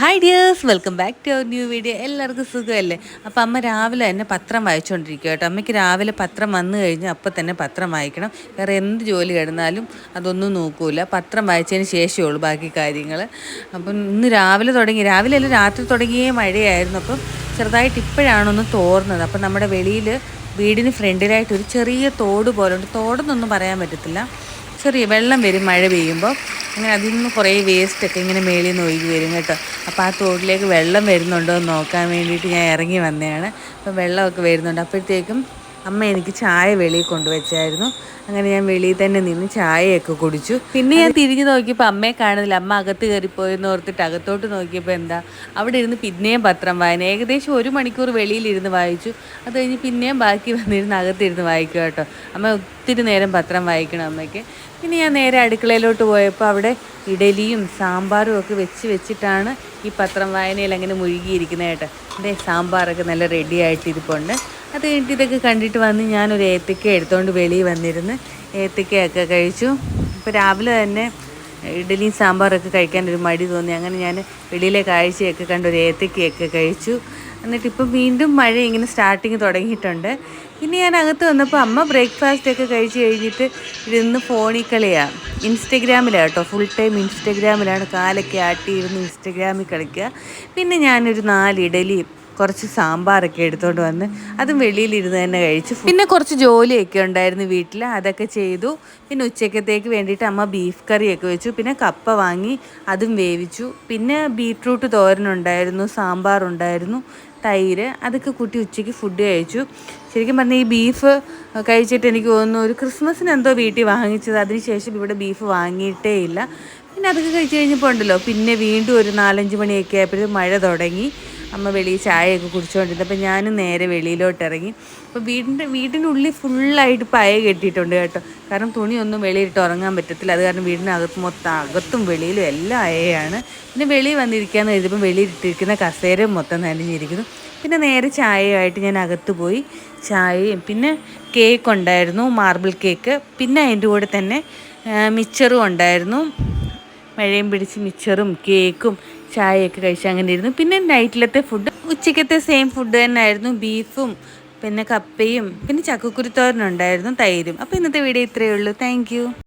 Hi dears welcome back to our new video എല്ലാവർക്കും സുഖമല്ലേ? അപ്പോൾ അമ്മ രാവിലെ തന്നെ പത്രം വായിച്ചുകൊണ്ടിരിക്കുക കേട്ടോ. അമ്മയ്ക്ക് രാവിലെ പത്രം വന്നു കഴിഞ്ഞാൽ അപ്പോൾ തന്നെ പത്രം വായിക്കണം. വേറെ എന്ത് ജോലി കിടന്നാലും അതൊന്നും നോക്കൂല. പത്രം വായിച്ചതിന് ശേഷമേ ഉള്ളൂ ബാക്കി കാര്യങ്ങൾ അപ്പം ഇന്ന് രാവിലെ തുടങ്ങി രാവിലെ അല്ല രാത്രി തുടങ്ങിയേ മഴയായിരുന്നു. അപ്പം ചെറുതായിട്ട് ഇപ്പോഴാണൊന്ന് തോർന്നത്. അപ്പം നമ്മുടെ വെളിയിൽ വീടിന് ഫ്രണ്ടിലായിട്ട് ഒരു ചെറിയ തോട് പോലെ ഉണ്ട്. തോടെന്നൊന്നും പറയാൻ പറ്റത്തില്ല. ചെറിയ വെള്ളം വരും മഴ പെയ്യുമ്പോൾ അങ്ങനെ അതിൽ നിന്ന് കുറേ വേസ്റ്റൊക്കെ ഇങ്ങനെ മേളിൽ നിന്ന് ഒഴുകി വരും കേട്ടോ. അപ്പോൾ ആ തോട്ടിലേക്ക് വെള്ളം വരുന്നുണ്ടോ എന്ന് നോക്കാൻ വേണ്ടിയിട്ട് ഞാൻ ഇറങ്ങി വന്നതാണ്. അപ്പോൾ വെള്ളമൊക്കെ വരുന്നുണ്ട്. അപ്പോഴത്തേക്കും അമ്മ എനിക്ക് ചായ വെളിയിൽ കൊണ്ടുവച്ചായിരുന്നു. അങ്ങനെ ഞാൻ വെളിയിൽ തന്നെ നിന്ന് ചായയൊക്കെ കുടിച്ചു. പിന്നെ ഞാൻ തിരിഞ്ഞു നോക്കിയപ്പോൾ അമ്മയെ കാണുന്നില്ല. അമ്മ അകത്ത് കയറിപ്പോയെന്ന് ഓർത്തിട്ട് അകത്തോട്ട് നോക്കിയപ്പോൾ എന്താ? അവിടെ ഇരുന്ന് പിന്നെയും പത്രം വായന. ഏകദേശം ഒരു മണിക്കൂർ വെളിയിലിരുന്ന് വായിച്ചു. അത് കഴിഞ്ഞ് പിന്നെയും ബാക്കി വന്നിരുന്ന് അകത്തിരുന്ന് വായിക്കുക കേട്ടോ. അമ്മ ഒത്തിരി നേരം പത്രം വായിക്കണം അമ്മയ്ക്ക്. പിന്നെ ഞാൻ നേരെ അടുക്കളയിലോട്ട് പോയപ്പോൾ അവിടെ ഇഡലിയും സാമ്പാറും ഒക്കെ വെച്ച് വെച്ചിട്ടാണ് ഈ പത്രം വായനയിൽ അങ്ങനെ മുഴുകിയിരിക്കുന്നത് കേട്ടോ. എന്റെ സാമ്പാറൊക്കെ നല്ല റെഡി ആയിട്ട് ഇരിപ്പുണ്ട്. അത് കഴിഞ്ഞിട്ട് ഇതൊക്കെ കണ്ടിട്ട് വന്ന് ഞാനൊരു ഏത്തക്ക എടുത്തുകൊണ്ട് വെളിയിൽ വന്നിരുന്ന് ഏത്തക്കയൊക്കെ കഴിച്ചു. ഇപ്പോൾ രാവിലെ തന്നെ ഇഡലിയും സാമ്പാറൊക്കെ കഴിക്കാൻ ഒരു മടി തോന്നി. അങ്ങനെ ഞാൻ വെളിയിലെ കാഴ്ചയൊക്കെ കണ്ട് ഒരു ഏത്തക്കയൊക്കെ കഴിച്ചു. എന്നിട്ട് ഇപ്പം വീണ്ടും മഴ ഇങ്ങനെ സ്റ്റാർട്ടിങ് തുടങ്ങിയിട്ടുണ്ട്. ഇനി ഞാൻ അകത്ത് വന്നപ്പോൾ അമ്മ ബ്രേക്ക്ഫാസ്റ്റ് ഒക്കെ കഴിച്ച് കഴിഞ്ഞിട്ട് ഇരുന്ന് ഫോണിൽ കളിയാണ് ഇൻസ്റ്റഗ്രാമിലാണ് കേട്ടോ ഫുൾ ടൈം ഇൻസ്റ്റഗ്രാമിലാണ് കാലൊക്കെ ആട്ടി ഇരുന്ന് ഇൻസ്റ്റഗ്രാമിൽ കളിക്കുക. പിന്നെ ഞാനൊരു നാല് ഇഡലിയും കുറച്ച് സാമ്പാറൊക്കെ എടുത്തുകൊണ്ട് വന്ന് അതും വെളിയിലിരുന്ന് തന്നെ കഴിച്ചു. പിന്നെ കുറച്ച് ജോലിയൊക്കെ ഉണ്ടായിരുന്നു വീട്ടിൽ അതൊക്കെ ചെയ്തു. പിന്നെ ഉച്ചക്കത്തേക്ക് വേണ്ടിയിട്ട് അമ്മ ബീഫ് കറിയൊക്കെ വെച്ചു. പിന്നെ കപ്പ വാങ്ങി അതും വേവിച്ചു. പിന്നെ ബീട്രൂട്ട് തോരനുണ്ടായിരുന്നു സാമ്പാറുണ്ടായിരുന്നു. തൈര് അതൊക്കെ കുട്ടി ഉച്ചയ്ക്ക് ഫുഡ് കഴിച്ചു. ശരിക്കും പറഞ്ഞാൽ ഈ ബീഫ് കഴിച്ചിട്ട് എനിക്ക് തോന്നുന്നു ഒരു ക്രിസ്മസിന് എന്തോ വീട്ടിൽ വാങ്ങിച്ചത്. അതിനുശേഷം ഇവിടെ ബീഫ് വാങ്ങിയിട്ടേ ഇല്ല. പിന്നെ അതൊക്കെ കഴിച്ച് കഴിഞ്ഞപ്പോൾ ഉണ്ടല്ലോ. പിന്നെ വീണ്ടും ഒരു നാലഞ്ച് മണിയൊക്കെ ആയപ്പോഴും മഴ തുടങ്ങി. അമ്മ വെളിയിൽ ചായയൊക്കെ കുടിച്ചുകൊണ്ടിരുന്നത് അപ്പം ഞാനും നേരെ വെളിയിലോട്ട് ഇറങ്ങി അപ്പോൾ വീടിന്റെ ഉള്ളിൽ ഫുള്ളായിട്ട് പയ കെട്ടിയിട്ടുണ്ട് കേട്ടോ. കാരണം തുണിയൊന്നും വെളിയിലിട്ട് ഉറങ്ങാൻ പറ്റത്തില്ല. അത് കാരണം വീടിനകത്ത് മൊത്തം അകത്തും വെളിയിലും എല്ലാം അയയാണ്. പിന്നെ വെളിയിൽ വന്നിരിക്കുകയെന്ന് കരുതിയപ്പോൾ വെളിയിലിട്ടിരിക്കുന്ന കസേരയും മൊത്തം നനഞ്ഞിരിക്കുന്നു. പിന്നെ നേരെ ചായയുമായിട്ട് ഞാൻ അകത്ത് പോയി. ചായയും പിന്നെ കേക്ക് ഉണ്ടായിരുന്നു മാർബിൾ കേക്ക് പിന്നെ അതിന്റെ കൂടെ തന്നെ മിച്ചറും ഉണ്ടായിരുന്നു. മഴയും പിടിച്ച് മിച്ചറും കേക്കും ചായയൊക്കെ കഴിച്ച് അങ്ങനെ ഇരുന്നു. പിന്നെ നൈറ്റിലത്തെ ഫുഡ് ഉച്ചക്കത്തെ സെയിം ഫുഡ് തന്നെ ആയിരുന്നു ബീഫും പിന്നെ കപ്പയും പിന്നെ ചക്കക്കുരുത്തോരനുണ്ടായിരുന്നു തൈരും. അപ്പോൾ ഇന്നത്തെ വീഡിയോ ഇത്രയേ ഉള്ളൂ. താങ്ക്